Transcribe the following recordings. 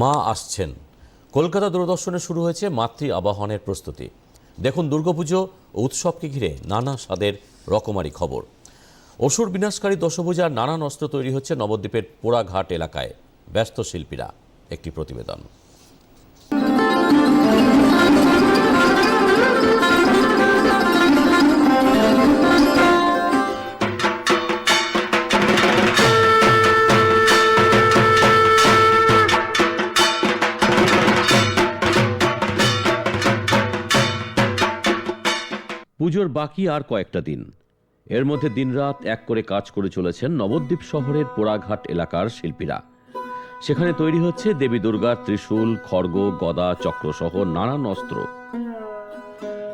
মা আসছেন। কলকাতা দূরদর্শনে শুরু হয়েছে মাতৃ আবাহনের প্রস্তুতি। দেখুন দুর্গাপুজো ও উৎসবকে ঘিরে নানা স্বাদের রকমারি খবর। অসুর বিনাশকারী দশভূজার নানান অস্ত্র তৈরি হচ্ছে নবদ্বীপের পোড়াঘাট এলাকায়। ব্যস্ত শিল্পীরা, একটি প্রতিবেদন। পুজোর বাকি আর কয়েকটা দিন। এর মধ্যে দিনরাত এক করে কাজ করে চলেছেন নবদ্বীপ শহরের পোড়াঘাট এলাকার শিল্পীরা। সেখানে তৈরি হচ্ছে দেবী দুর্গার ত্রিশূল, খড়গ, গদা, চক্রসহ নানান অস্ত্র।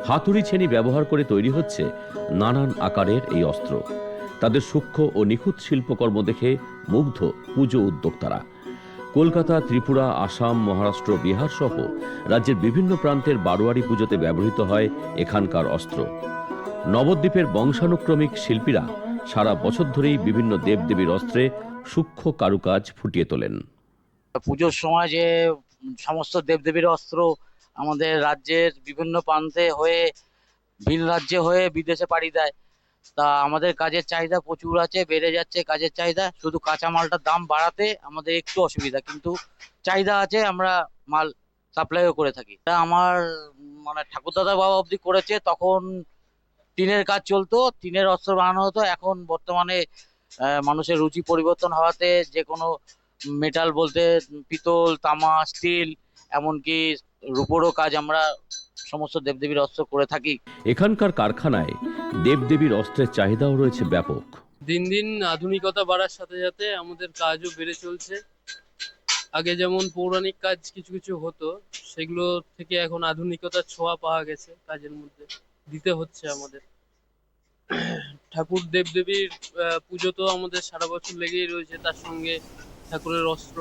হাতুড়ি ছেনি ব্যবহার করে তৈরি হচ্ছে নানান আকারের এই অস্ত্র। তাদের সূক্ষ্ম ও নিখুঁত শিল্পকর্ম দেখে মুগ্ধ পুজো উদ্যোক্তারা। কলকাতা, ত্রিপুরা, আসাম, মহারাষ্ট্র, বিহার সহ রাজ্যের বিভিন্ন প্রান্তের বারোয়ারি পুজোতে ব্যবহৃত হয় এখানকার অস্ত্র। নবদ্বীপের বংশানুক্রমিক শিল্পীরা সারা বছর ধরেই বিভিন্ন দেবদেবীর অস্ত্রে সূক্ষ্ম কারুকাজ ফুটিয়ে তোলেন। পুজোর সময় যে সমস্ত দেবদেবীর অস্ত্র আমাদের রাজ্যের বিভিন্ন প্রান্তে হয়ে ভিন রাজ্যে হয়ে বিদেশে পাড়ি দেয় তা আমাদের কাজের চাহিদা প্রচুর আছে, বেড়ে যাচ্ছে কাজের চাহিদা। শুধু কাঁচামালটার দাম বাড়াতে আমাদের একটু অসুবিধা, কিন্তু চাহিদা আছে, আমরা মাল সাপ্লাইও করে থাকি। তা আমার মানে ঠাকুরদাদা বাবা অবধি করেছে, তখন টিনের কাজ চলতো, টিনের অস্ত্র বানানো হতো। এখন বর্তমানে মানুষের রুচি পরিবর্তন হওয়াতে যে কোনো মেটাল বলতে পিতল, তামা, স্টিল, এমনকি রূপোরও কাজ আমরা সমস্ত দেবদেবীর অস্ত্র করে থাকি। এখানকার কারখানায় দেবদেবীর অস্ত্রের চাহিদাও রয়েছে ব্যাপক। দিন দিন আধুনিকতা বাড়ার সাথে সাথে আমাদের কাজও বেড়ে চলছে। আগে যেমন পৌরাণিক কাজ কিছু কিছু হতো, সেগুলো থেকে এখন আধুনিকতার ছোঁয়া পাওয়া গেছে কাজের মধ্যে, দিতে হচ্ছে আমাদের। ঠাকুর দেবদেবীর পুজো তো আমাদের সারা বছর লেগেই রয়েছে, তার সঙ্গে ঠাকুরের অস্ত্র,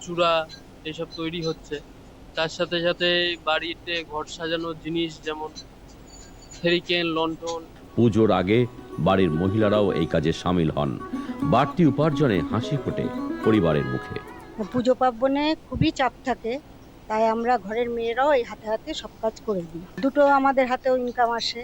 চূড়া এসব তৈরি হচ্ছে। তার সাথে সাথে বাড়িতে ঘর সাজানোর জিনিস যেমন হেরিকেন লন্ঠন পুজোর আগে বাড়ির মহিলারাও এই কাজে সামিল হন। বাড়তি উপার্জনে হাসি ফোটে পরিবারের মুখে। পুজো পার্বণে খুবই চাপ থাকে, তাই আমরা ঘরের মেয়েরাও এই হাতে হাতে সব কাজ করে দিই। দুটো আমাদের হাতেও ইনকাম আসে।